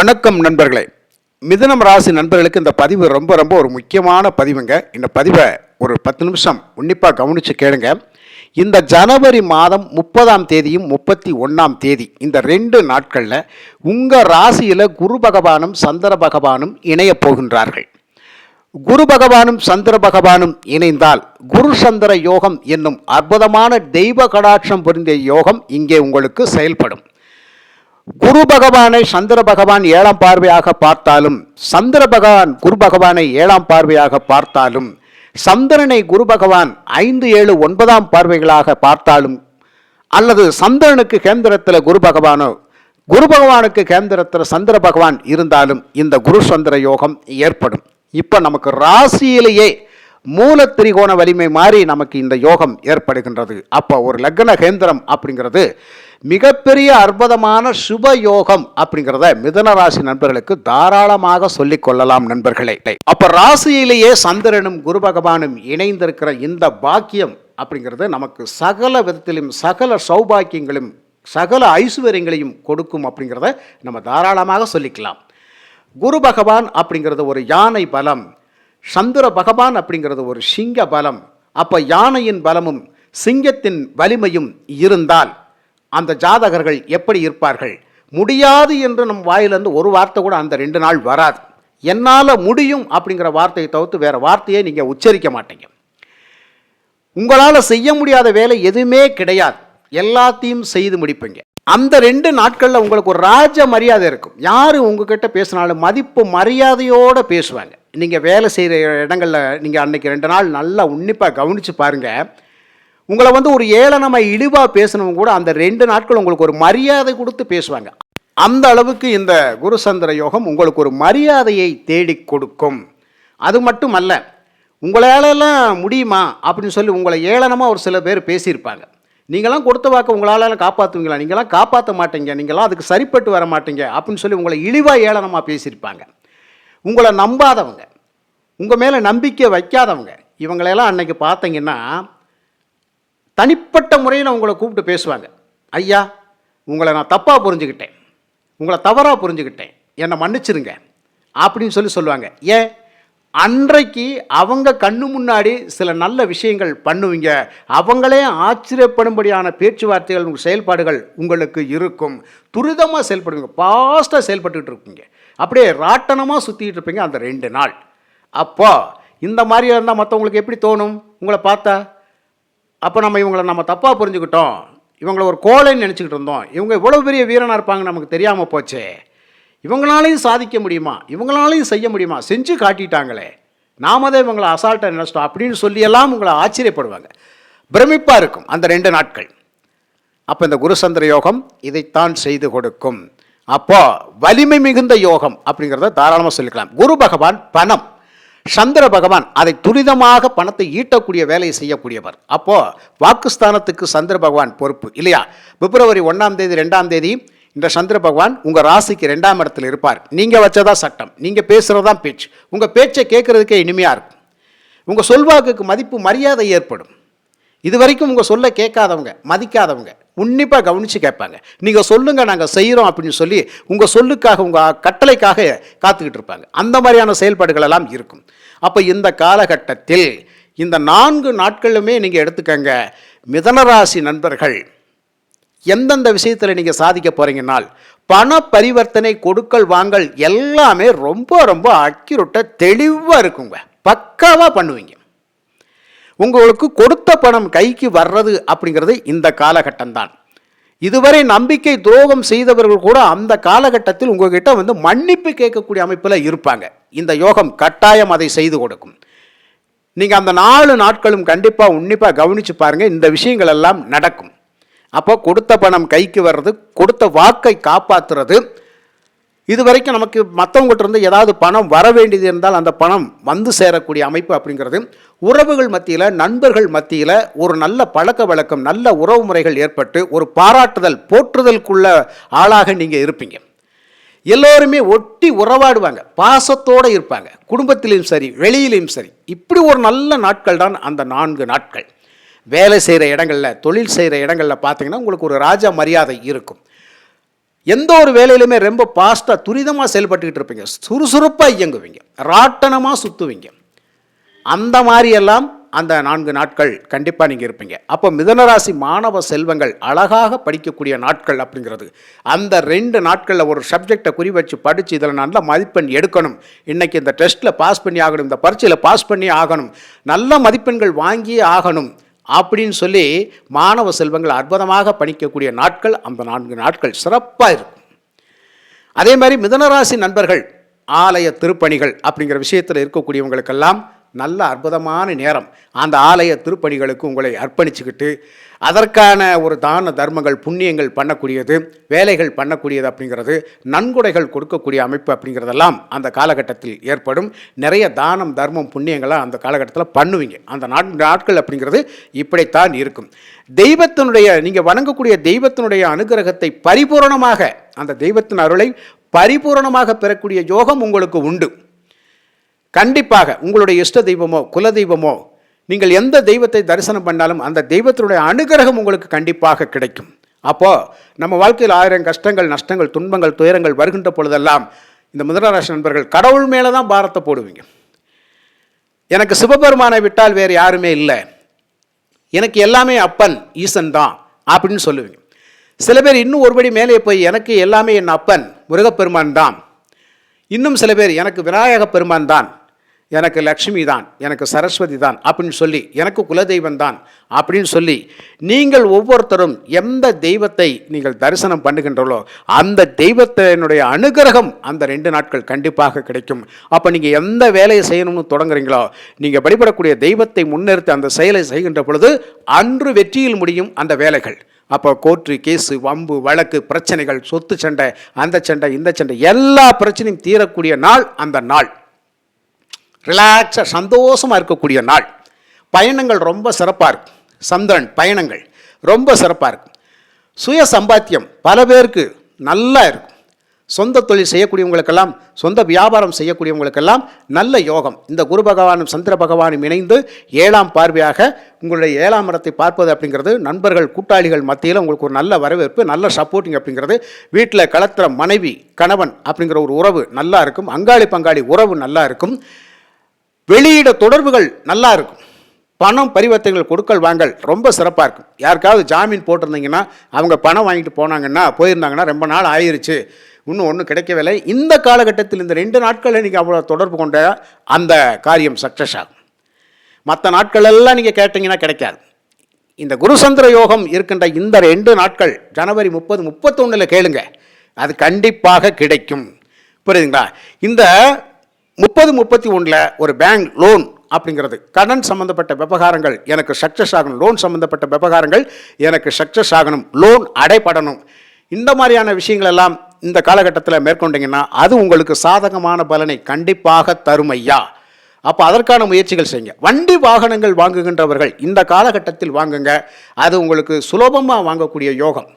வணக்கம் நண்பர்களே. மிதனம் ராசி நண்பர்களுக்கு இந்த பதிவு ரொம்ப ரொம்ப ஒரு முக்கியமான பதிவுங்க. இந்த பதிவை ஒரு பத்து நிமிஷம் உன்னிப்பாக கவனித்து கேளுங்க. இந்த ஜனவரி மாதம் முப்பதாம் தேதியும் முப்பத்தி ஒன்றாம் தேதி இந்த ரெண்டு நாட்களில் உங்கள் ராசியில் குரு பகவானும் சந்திர பகவானும் இணையப் போகின்றார்கள். குரு பகவானும் சந்திர பகவானும் இணைந்தால் குரு சந்திர யோகம் என்னும் அற்புதமான தெய்வ கடாட்சம் பொருந்திய யோகம் இங்கே உங்களுக்கு செயல்படும். குரு பகவானை சந்திர பகவான் ஏழாம் பார்வையாக பார்த்தாலும் சந்திர பகவான் குரு பகவானை ஏழாம் பார்வையாக பார்த்தாலும் சந்திரனை குரு பகவான் ஐந்து ஏழு ஒன்பதாம் பார்வைகளாக பார்த்தாலும் அல்லது சந்திரனுக்கு கேந்திரத்தில் குரு பகவானோ குரு பகவானுக்கு கேந்திரத்தில் சந்திர பகவான் இருந்தாலும் இந்த குரு சந்திர யோகம் ஏற்படும். இப்போ நமக்கு ராசியிலேயே மூல திரிகோண வலிமை மாறி நமக்கு இந்த யோகம் ஏற்படுகின்றது. அப்போ ஒரு லக்ன கேந்திரம் அப்படிங்கிறது மிகப்பெரிய அற்புதமான சுப யோகம் அப்படிங்கிறத மிதன ராசி நண்பர்களுக்கு தாராளமாக சொல்லிக் கொள்ளலாம் நண்பர்களே. அப்ப ராசியிலேயே சந்திரனும் குரு பகவானும் இணைந்திருக்கிற இந்த பாக்கியம் அப்படிங்கிறது நமக்கு சகல விதத்திலும் சகல சௌபாக்கியங்களும் சகல ஐஸ்வர்யங்களையும் கொடுக்கும் அப்படிங்கிறத நம்ம தாராளமாக சொல்லிக்கலாம். குரு பகவான் அப்படிங்கிறது ஒரு யானை பலம் சந்திர பகவான் அப்படிங்கிறது ஒரு சிங்க பலம் அப்போ யானையின் பலமும் சிங்கத்தின் வலிமையும் இருந்தால் அந்த ஜாதகர்கள் எப்படி இருப்பார்கள்? முடியாது என்று நம் வாயிலிருந்து ஒரு வார்த்தை கூட அந்த ரெண்டு நாள் வராது. என்னால் முடியும் அப்படிங்கிற வார்த்தையை தவிர்த்து வேறு வார்த்தையை நீங்கள் உச்சரிக்க மாட்டீங்க. உங்களால் செய்ய முடியாத வேலை எதுவுமே கிடையாது. எல்லாத்தையும் செய்து முடிப்பீங்க. அந்த ரெண்டு நாட்களில் உங்களுக்கு ஒரு ராஜ மரியாதை இருக்கும். யார் உங்ககிட்ட பேசினாலும் மதிப்பு மரியாதையோடு பேசுவாங்க. நீங்கள் வேலை செய்கிற இடங்களில் நீங்கள் அன்னைக்கு ரெண்டு நாள் நல்லா உன்னிப்பாக கவனித்து பாருங்கள் உங்களை வந்து ஒரு ஏளனமாக இழிவாக பேசினவங்க கூட அந்த ரெண்டு நாட்கள் உங்களுக்கு ஒரு மரியாதை கொடுத்து பேசுவாங்க. அந்த அளவுக்கு இந்த குருசந்திர யோகம் உங்களுக்கு ஒரு மரியாதையை தேடி கொடுக்கும். அது மட்டும் அல்ல உங்களாலெல்லாம் முடியுமா அப்படின்னு சொல்லி உங்களை ஏளனமாக ஒரு சில பேர் பேசியிருப்பாங்க. நீங்களாம் கொடுத்த வாக்கு உங்களால் காப்பாற்றுவீங்களா நீங்களாம் காப்பாற்ற மாட்டீங்க. நீங்களாம் அதுக்கு சரிப்பட்டு வர மாட்டீங்க அப்படின்னு சொல்லி உங்களை இழிவாக ஏளனமாக பேசியிருப்பாங்க. உங்களை நம்பாதவங்க உங்கள் மேலே நம்பிக்கை வைக்காதவங்க இவங்களையெல்லாம் அன்னைக்கு பார்த்தீங்கன்னா தனிப்பட்ட முறையில் உங்களை கூப்பிட்டு பேசுவாங்க. ஐயா உங்களை நான் தப்பாக புரிஞ்சுக்கிட்டேன். உங்களை தவறாக புரிஞ்சுக்கிட்டேன். என்னை மன்னிச்சிருங்க. அப்படின்னு சொல்லி சொல்லுவாங்க. ஏன்? அன்றைக்கு அவங்க கண்ணு முன்னாடி சில நல்ல விஷயங்கள் பண்ணுவீங்க. அவங்களே ஆச்சரியப்படும்படியான பேச்சுவார்த்தைகள் உங்கள் செயல்பாடுகள் உங்களுக்கு இருக்கும். துரிதமாக செயல்படுவீங்க. ஃபாஸ்ட்டாக செயல்பட்டுக்கிட்டு இருப்பீங்க. அப்படியே ராட்டனமாக சுற்றிக்கிட்டு இருப்பீங்க அந்த ரெண்டு நாள். அப்போ இந்த மாதிரி இருந்தால் மற்றவங்களுக்கு எப்படி தோணும்? உங்களை பார்த்தா அப்போ நம்ம இவங்களை நம்ம தப்பாக புரிஞ்சுக்கிட்டோம். இவங்களை ஒரு கோலைன்னு நினச்சிக்கிட்டு இருந்தோம். இவங்க இவ்வளோ பெரிய வீரனாக இருப்பாங்க நமக்கு தெரியாமல் போச்சே. இவங்களாலையும் சாதிக்க முடியுமா? இவங்களாலையும் செய்ய முடியுமா? செஞ்சு காட்டிட்டாங்களே. நாம தான் இவங்களை அசால்ட்டாக நினச்சிட்டோம் அப்படின்னு சொல்லியெல்லாம் உங்களை ஆச்சரியப்படுவாங்க. பிரமிப்பாக இருக்கும் அந்த ரெண்டு நாட்கள். அப்போ இந்த குருசந்திர யோகம் இதைத்தான் செய்து கொடுக்கும். அப்போ வலிமை மிகுந்த யோகம் அப்படிங்கிறத தாராளமாக சொல்லிக்கலாம். குரு பகவான் பணம். சந்திர பகவான் அதை துரிதமாக பணத்தை ஈட்டக்கூடிய வேலையை செய்யக்கூடியவர். அப்போது வாக்குஸ்தானத்துக்கு சந்திர பகவான் பொறுப்பு இல்லையா? பிப்ரவரி ஒன்றாம் தேதி ரெண்டாம் தேதி இந்த சந்திர பகவான் உங்கள் ராசிக்கு ரெண்டாம் இடத்துல இருப்பார். நீங்கள் வச்சதா சட்டம் நீங்கள் பேசுகிறதா பேச்சு. உங்கள் பேச்சை கேட்குறதுக்கே இனிமையாக இருக்கும். உங்கள் சொல்வாக்குக்கு மதிப்பு மரியாதை ஏற்படும். இது வரைக்கும் உங்கள் சொல்ல கேட்காதவங்க மதிக்காதவங்க உன்னிப்பாக கவனித்து கேட்பாங்க. நீங்கள் சொல்லுங்கள் நாங்கள் செய்கிறோம் அப்படின்னு சொல்லி உங்கள் சொல்லுக்காக உங்கள் கட்டளைக்காக காத்துக்கிட்டு இருப்பாங்க. அந்த மாதிரியான செயல்பாடுகள் எல்லாம் இருக்கும். அப்போ இந்த காலகட்டத்தில் இந்த நான்கு நாட்களுமே நீங்கள் எடுத்துக்கங்க. மிதனராசி நண்பர்கள் எந்தெந்த விஷயத்தில் நீங்கள் சாதிக்க போகிறீங்கன்னால் பண பரிவர்த்தனை கொடுக்கல் வாங்கல் எல்லாமே ரொம்ப ரொம்ப அக்யூரட்டாக தெளிவாக இருக்குங்க. பக்காவாக பண்ணுவீங்க. உங்களுக்கு கொடுத்த பணம் கைக்கு வர்றது அப்படிங்கிறது இந்த காலகட்டம் தான் இதுவரை நம்பிக்கை துரோகம் செய்தவர்கள் கூட அந்த காலகட்டத்தில் உங்ககிட்ட வந்து மன்னிப்பு கேட்கக்கூடிய அமைப்பில் இருப்பாங்க. இந்த யோகம் கட்டாயம் அதை செய்து கொடுக்கும். நீங்கள் அந்த நாலு நாட்களும் கண்டிப்பாக உன்னிப்பாக கவனித்து பாருங்கள் இந்த விஷயங்கள் எல்லாம் நடக்கும். அப்போ கொடுத்த பணம் கைக்கு வர்றது கொடுத்த வாக்கை காப்பாற்றுறது இது வரைக்கும் நமக்கு மற்றவங்ககிட்ட இருந்து ஏதாவது பணம் வர வேண்டியது இருந்தால் அந்த பணம் வந்து சேரக்கூடிய அமைப்பு அப்படிங்கிறது. உறவுகள் மத்தியில் நண்பர்கள் மத்தியில் ஒரு நல்ல பழக்க வழக்கம் நல்ல உறவு முறைகள் ஏற்பட்டு ஒரு பாராட்டுதல் போற்றுதலுக்குள்ள ஆளாக நீங்கள் இருப்பீங்க. எல்லோருமே ஒட்டி உறவாடுவாங்க பாசத்தோடு இருப்பாங்க. குடும்பத்திலையும் சரி வெளியிலையும் சரி இப்படி ஒரு நல்ல நாட்கள் தான் அந்த நான்கு நாட்கள். வேலை செய்கிற இடங்களில் தொழில் செய்கிற இடங்களில் பார்த்தீங்கன்னா உங்களுக்கு ஒரு ராஜா மரியாதை இருக்கும். எந்த ஒரு வேலையிலுமே ரொம்ப பாஸ்ட்டாக துரிதமாக செயல்பட்டுக்கிட்டு இருப்பீங்க. சுறுசுறுப்பாக இயங்குவீங்க. ராட்டனமாக சுற்றுவீங்க அந்த மாதிரியெல்லாம் அந்த நான்கு நாட்கள் கண்டிப்பாக நீங்கள் இருப்பீங்க. அப்போ மிதனராசி மாணவ செல்வங்கள் அழகாக படிக்கக்கூடிய நாட்கள் அப்படிங்கிறது. அந்த ரெண்டு நாட்களில் ஒரு சப்ஜெக்டை குறி வச்சு படித்து இதில் நல்ல மதிப்பெண் எடுக்கணும். இன்றைக்கி இந்த டெஸ்ட்டில் பாஸ் பண்ணி ஆகணும் இந்த பரீட்சையில் பாஸ் பண்ணி ஆகணும். நல்ல மதிப்பெண்கள் வாங்கியே ஆகணும். அப்படின்னு சொல்லி மாணவ செல்வங்கள் அற்புதமாக பணிக்கக்கூடிய நாட்கள் அந்த நான்கு நாட்கள் சிறப்பாக இருக்கும். அதே மாதிரி மிதனராசி நண்பர்கள் ஆலய திருப்பணிகள் அப்படிங்கிற விஷயத்தில் இருக்கக்கூடியவங்களுக்கெல்லாம் நல்ல அற்புதமான நேரம். அந்த ஆலய திருப்பணிகளுக்கு உங்களை அர்ப்பணிச்சுக்கிட்டு அதற்கான ஒரு தான தர்மங்கள் புண்ணியங்கள் பண்ணக்கூடியது வேலைகள் பண்ணக்கூடியது அப்படிங்கிறது நன்கொடைகள் கொடுக்கக்கூடிய அமைப்பு அப்படிங்கிறதெல்லாம் அந்த காலகட்டத்தில் ஏற்படும். நிறைய தானம் தர்மம் புண்ணியங்களை அந்த காலகட்டத்தில் பண்ணுவீங்க. அந்த நாட் நாட்கள் அப்படிங்கிறது இப்படித்தான் இருக்கும். தெய்வத்தினுடைய நீங்கள் வணங்கக்கூடிய தெய்வத்தினுடைய அனுகிரகத்தை பரிபூரணமாக அந்த தெய்வத்தின் அருளை பரிபூரணமாக பெறக்கூடிய யோகம் உங்களுக்கு உண்டு. கண்டிப்பாக உங்களுடைய இஷ்ட தெய்வமோ குல தெய்வமோ நீங்கள் எந்த தெய்வத்தை தரிசனம் பண்ணாலும் அந்த தெய்வத்தினுடைய அனுகிரகம் உங்களுக்கு கண்டிப்பாக கிடைக்கும். அப்போது நம்ம வாழ்க்கையில் ஆயிரம் கஷ்டங்கள் நஷ்டங்கள் துன்பங்கள் துயரங்கள் வருகின்ற பொழுதெல்லாம் இந்த முதலராசி நண்பர்கள் கடவுள் மேலே தான் பாரத்தை போடுவீங்க. எனக்கு சிவபெருமானை விட்டால் வேறு யாருமே இல்லை. எனக்கு எல்லாமே அப்பன் ஈசன் தான் அப்படின்னு சொல்லுவீங்க. சில பேர் இன்னும் ஒருபடி மேலே போய் எனக்கு எல்லாமே என் அப்பன் முருகப்பெருமான் தான். இன்னும் சில பேர் எனக்கு விநாயக பெருமான் தான். எனக்கு லக்ஷ்மி தான் எனக்கு சரஸ்வதி தான் அப்படின்னு சொல்லி எனக்கு குலதெய்வம் தான் அப்படின்னு சொல்லி நீங்கள் ஒவ்வொருத்தரும் எந்த தெய்வத்தை நீங்கள் தரிசனம் பண்ணுகின்றளோ அந்த தெய்வத்தினுடைய அனுகிரகம் அந்த ரெண்டு நாட்கள் கண்டிப்பாக கிடைக்கும். அப்போ நீங்கள் எந்த வேலையை செய்யணும்னு தொடங்குறீங்களோ நீங்கள் வழிபடக்கூடிய தெய்வத்தை முன்னிறுத்தி அந்த செயலை செய்கின்ற பொழுது அன்று வெற்றியில் முடியும் அந்த வேலைகள். அப்போ கோர்ட்டு கேஸு வம்பு வழக்கு பிரச்சனைகள் சொத்து சண்டை அந்த சண்டை இந்த சண்டை எல்லா பிரச்சனையும் தீரக்கூடிய நாள் அந்த நாள். ரிலாக்ஸாக சந்தோஷமாக இருக்கக்கூடிய நாள். பயணங்கள் ரொம்ப சிறப்பாக இருக்கும். சந்திரன் பயணங்கள் ரொம்ப சிறப்பாக இருக்கும். சுய சம்பாத்தியம் பல பேருக்கு நல்லா இருக்கும். சொந்த தொழில் செய்யக்கூடியவங்களுக்கெல்லாம் சொந்த வியாபாரம் செய்யக்கூடியவங்களுக்கெல்லாம் நல்ல யோகம். இந்த குரு பகவானும் சந்திர பகவானும் இணைந்து ஏழாம் பார்வையாக உங்களுடைய ஏழாம் இடத்தை பார்ப்பது அப்படிங்கிறது நண்பர்கள் கூட்டாளிகள் மத்தியில் உங்களுக்கு ஒரு நல்ல வரவேற்பு நல்ல சப்போர்ட்டிங் அப்படிங்கிறது. வீட்டில் கலத்துற மனைவி கணவன் அப்படிங்கிற ஒரு உறவு நல்லா இருக்கும். அங்காளி பங்காளி உறவு நல்லா இருக்கும். வெளியிட தொடர்புகள் நல்லா இருக்கும். பணம் பரிவர்த்தனைகள் கொடுக்கல் வாங்கல் ரொம்ப சிறப்பாக இருக்கும். யாருக்காவது ஜாமீன் போட்டிருந்தீங்கன்னா அவங்க பணம் வாங்கிட்டு போனாங்கன்னா போயிருந்தாங்கன்னா ரொம்ப நாள் ஆயிடுச்சு இன்னும் ஒன்றும் கிடைக்கவில்லை. இந்த காலகட்டத்தில் இந்த ரெண்டு நாட்களில் நீங்கள் அவ்வளோ தொடர்பு கொண்ட அந்த காரியம் சக்ஸஸ் ஆகும். மற்ற நாட்களெல்லாம் நீங்கள் கேட்டிங்கன்னா கிடைக்காது. இந்த குருசந்திர யோகம் இருக்கின்ற இந்த ரெண்டு நாட்கள் ஜனவரி முப்பது முப்பத்தொன்னில் கேளுங்க. அது கண்டிப்பாக கிடைக்கும். புரியுதுங்களா? இந்த முப்பது முப்பத்தி ஒன்றில் ஒரு பேங்க் லோன் அப்படிங்கிறது. கடன் சம்பந்தப்பட்ட விவகாரங்கள் எனக்கு சக்ஸஸ் ஆகணும். லோன் சம்பந்தப்பட்ட விவகாரங்கள் எனக்கு சக்ஸஸ் ஆகணும். லோன் அடைபடணும். இந்த மாதிரியான விஷயங்கள் எல்லாம் இந்த காலகட்டத்தில் மேற்கொண்டீங்கன்னா அது உங்களுக்கு சாதகமான பலனை கண்டிப்பாக தரும் ஐயா. அப்போ அதற்கான முயற்சிகள் செய்யுங்க. வண்டி வாகனங்கள் வாங்குகின்றவர்கள் இந்த காலகட்டத்தில் வாங்குங்க. அது உங்களுக்கு சுலபமாக வாங்கக்கூடிய யோகம்.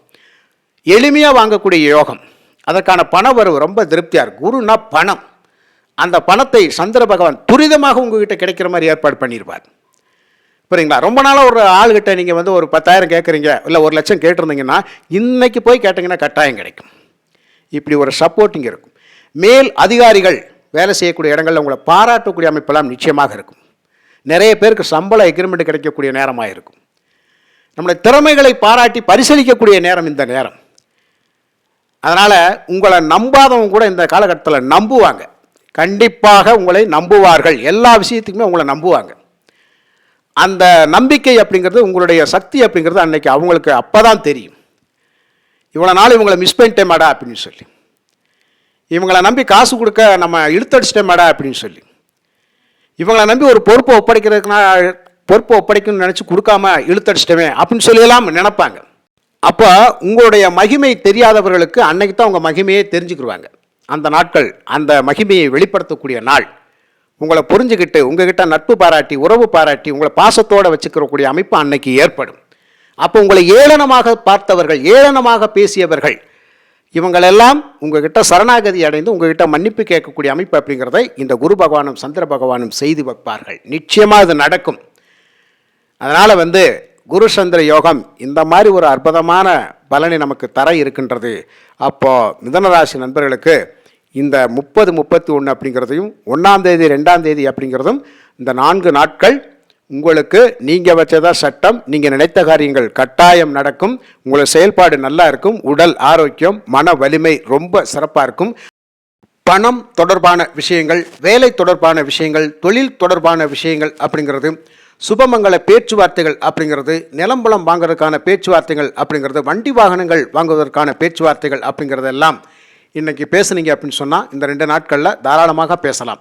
எளிமையாக வாங்கக்கூடிய யோகம். அதற்கான பண வரவு ரொம்ப திருப்தியாக இருக்கும் குருனா பணம். அந்த பணத்தை சந்திர பகவான் துரிதமாக உங்ககிட்ட கிடைக்கிற மாதிரி ஏற்பாடு பண்ணியிருப்பார் புரியுங்களா? ரொம்ப நாளாக ஒரு ஆள்கிட்ட நீங்கள் வந்து ஒரு பத்தாயிரம் கேட்குறீங்க இல்லை ஒரு லட்சம் கேட்டிருந்தீங்கன்னா இன்னைக்கு போய் கேட்டிங்கன்னா கட்டாயம் கிடைக்கும். இப்படி ஒரு சப்போர்ட்டிங் இருக்கும். மேல் அதிகாரிகள் வேலை செய்யக்கூடிய இடங்களில் உங்களை பாராட்டக்கூடிய அமைப்பெல்லாம் நிச்சயமாக இருக்கும். நிறைய பேருக்கு சம்பள எக்ரிமெண்ட் கிடைக்கக்கூடிய நேரமாக இருக்கும். நம்முடைய திறமைகளை பாராட்டி பரிசீலிக்கக்கூடிய நேரம் இந்த நேரம். அதனால் உங்களை நம்பாதவங்க கூட இந்த காலகட்டத்தில் நம்புவாங்க. கண்டிப்பாக உங்களை நம்புவார்கள். எல்லா விஷயத்துக்குமே உங்களை நம்புவாங்க. அந்த நம்பிக்கை அப்படிங்கிறது உங்களுடைய சக்தி அப்படிங்கிறது அன்னைக்கு அவங்களுக்கு அப்போ தான் தெரியும். இவ்வளோ நாள் இவங்களை மிஸ் பண்ணிட்டேமாடா அப்படின்னு சொல்லி. இவங்களை நம்பி காசு கொடுக்க நம்ம இழுத்தடிச்சிட்டேமாடா அப்படின்னு சொல்லி. இவங்களை நம்பி ஒரு பொறுப்பை ஒப்படைக்கிறதுக்குனா பொறுப்பை ஒப்படைக்கணும்னு நினச்சி கொடுக்காம இழுத்தடிச்சிட்டமே அப்படின்னு சொல்லியெல்லாம் நினைப்பாங்க. அப்போ உங்களுடைய மகிமை தெரியாதவர்களுக்கு அன்னைக்கு தான் உங்கள் மகிமையை தெரிஞ்சுக்கிடுவாங்க அந்த நாட்கள் அந்த மகிமையை வெளிப்படுத்தக்கூடிய நாள். உங்களை புரிஞ்சுக்கிட்டு உங்ககிட்ட நட்பு பாராட்டி உறவு பாராட்டி உங்களை பாசத்தோடு வச்சுக்கிறக்கூடிய அமைப்பு அன்னைக்கு ஏற்படும். அப்போ உங்களை ஏளனமாக பார்த்தவர்கள் ஏளனமாக பேசியவர்கள் இவங்களெல்லாம் உங்ககிட்ட சரணாகதி அடைந்து உங்ககிட்ட மன்னிப்பு கேட்கக்கூடிய அமைப்பு அப்படிங்கிறத இந்த குரு பகவானும் சந்திர பகவானும் செய்து வைப்பார்கள். நிச்சயமாக அது நடக்கும். அதனால் வந்து குரு சந்திர யோகம் இந்த மாதிரி ஒரு அற்புதமான பலனை நமக்கு தர இருக்கின்றது. அப்போது மிதனராசி நண்பர்களுக்கு இந்த முப்பது முப்பத்தி ஒன்று அப்படிங்கிறதையும் ஒன்றாம் தேதி ரெண்டாம் தேதி அப்படிங்கிறதும் இந்த நான்கு நாட்கள் உங்களுக்கு நீங்கள் வச்சதா சட்டம் நீங்கள் நினைத்த காரியங்கள் கட்டாயம் நடக்கும் உங்களோட செயல்பாடு நல்லா இருக்கும் உடல் ஆரோக்கியம் மன வலிமை ரொம்ப சிறப்பாக இருக்கும். பணம் தொடர்பான விஷயங்கள் வேலை தொடர்பான விஷயங்கள் தொழில் தொடர்பான விஷயங்கள் அப்படிங்கிறது சுபமங்கல பேச்சுவார்த்தைகள் அப்படிங்கிறது நிலம்பலம் வாங்குறதுக்கான பேச்சுவார்த்தைகள் அப்படிங்கிறது வண்டி வாகனங்கள் வாங்குவதற்கான பேச்சுவார்த்தைகள் அப்படிங்கிறதெல்லாம் இன்றைக்கி பேசுனீங்க அப்படின்னு சொன்னால் இந்த ரெண்டு நாட்களில் தாராளமாக பேசலாம்.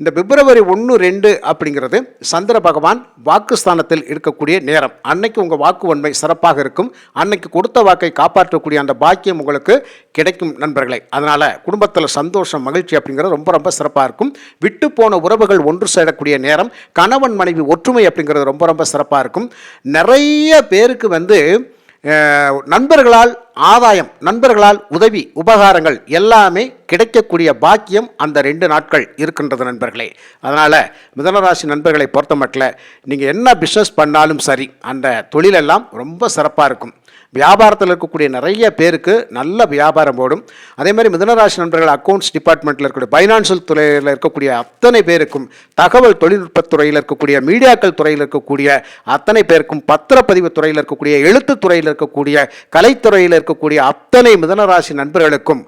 இந்த பிப்ரவரி ஒன்று ரெண்டு அப்படிங்கிறது சந்திர பகவான் வாக்குஸ்தானத்தில் இருக்கக்கூடிய நேரம். அன்னைக்கு உங்கள் வாக்குவன்மை சிறப்பாக இருக்கும். அன்னைக்கு கொடுத்த வாக்கை காப்பாற்றக்கூடிய அந்த பாக்கியம் உங்களுக்கு கிடைக்கும் நண்பர்களே. அதனால் குடும்பத்தில் சந்தோஷம் மகிழ்ச்சி அப்படிங்கிறது ரொம்ப ரொம்ப சிறப்பாக இருக்கும். விட்டு போன உறவுகள் ஒன்று சேரக்கூடிய நேரம். கணவன் மனைவி ஒற்றுமை அப்படிங்கிறது ரொம்ப ரொம்ப சிறப்பாக இருக்கும். நிறைய பேருக்கு வந்து நண்பர்களால் ஆதாயம் நண்பர்களால் உதவி உபகாரங்கள் எல்லாமே கிடைக்கக்கூடிய பாக்கியம் அந்த ரெண்டு நாட்கள் இருக்கின்றது நண்பர்களே. அதனால் மிதனராசி நண்பர்களை பொறுத்த மட்டும் நீங்கள் என்ன பிஸ்னஸ் பண்ணாலும் சரி அந்த தொழிலெல்லாம் ரொம்ப சிறப்பாக இருக்கும். வியாபாரத்தில் இருக்கக்கூடிய நிறைய பேருக்கு நல்ல வியாபாரம் போடும் அதே மாதிரி மிதனராசி நண்பர்கள் அக்கௌண்ட்ஸ் டிபார்ட்மெண்ட்டில் இருக்கக்கூடிய ஃபைனான்சியல் துறையில் இருக்கக்கூடிய அத்தனை பேருக்கும் தகவல் தொழில்நுட்பத் துறையில் இருக்கக்கூடிய மீடியாக்கள் துறையில் இருக்கக்கூடிய அத்தனை பேருக்கும் பத்திரப்பதிவு துறையில் இருக்கக்கூடிய எழுத்து துறையில் இருக்கக்கூடிய கலைத்துறையில் இருக்கக்கூடிய அத்தனை மிதனராசி நண்பர்களுக்கும்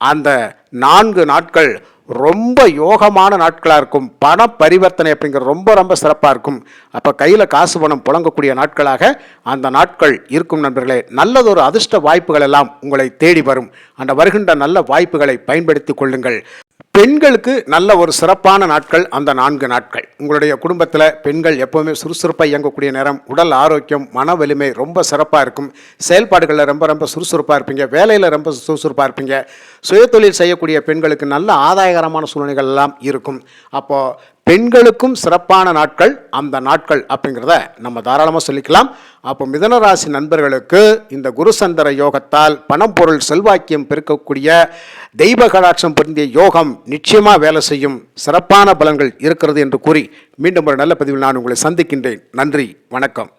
அந்த நான்கு நாட்கள் ரொம்ப யோகமான நாட்களாக இருக்கும். பண பரிவர்த்தனை அப்படிங்கிறது ரொம்ப ரொம்ப சிறப்பாக இருக்கும். அப்போ கையில் காசு பணம் புழங்கக்கூடிய நாட்களாக அந்த நாட்கள் இருக்கும் நண்பர்களே. நல்லதொரு அதிர்ஷ்ட வாய்ப்புகள் எல்லாம் உங்களை தேடி வரும். அந்த வருகின்ற நல்ல வாய்ப்புகளை பயன்படுத்தி கொள்ளுங்கள். பெண்களுக்கு நல்ல ஒரு சிறப்பான நாட்கள் அந்த நான்கு நாட்கள். உங்களுடைய குடும்பத்தில் பெண்கள் எப்போவுமே சுறுசுறுப்பாக இயங்கக்கூடிய நேரம் உடல் ஆரோக்கியம் மன வலிமை ரொம்ப சிறப்பாக இருக்கும். செயல்பாடுகளில் ரொம்ப ரொம்ப சுறுசுறுப்பாக இருப்பீங்க. வேலையில் ரொம்ப சுறுசுறுப்பாக இருப்பீங்க. சுயதொழில் செய்யக்கூடிய பெண்களுக்கு நல்ல ஆதாயகரமான சூழ்நிலைகள் எல்லாம் இருக்கும். அப்போது பெண்களுக்கும் சிறப்பான நாட்கள் அந்த நாட்கள் அப்படிங்கிறத நம்ம தாராளமாக சொல்லிக்கலாம். அப்போ மிதனராசி நண்பர்களுக்கு இந்த குருசந்திர யோகத்தால் பணம் பொருள் செல்வாக்கியம் பெருக்கக்கூடிய தெய்வ கடாட்சம் பொருந்திய யோகம் நிச்சயமாக வேலை செய்யும். சிறப்பான பலன்கள் இருக்கிறது என்று கூறி மீண்டும் ஒரு நல்ல பதிவில் நான் உங்களை சந்திக்கின்றேன். நன்றி வணக்கம்.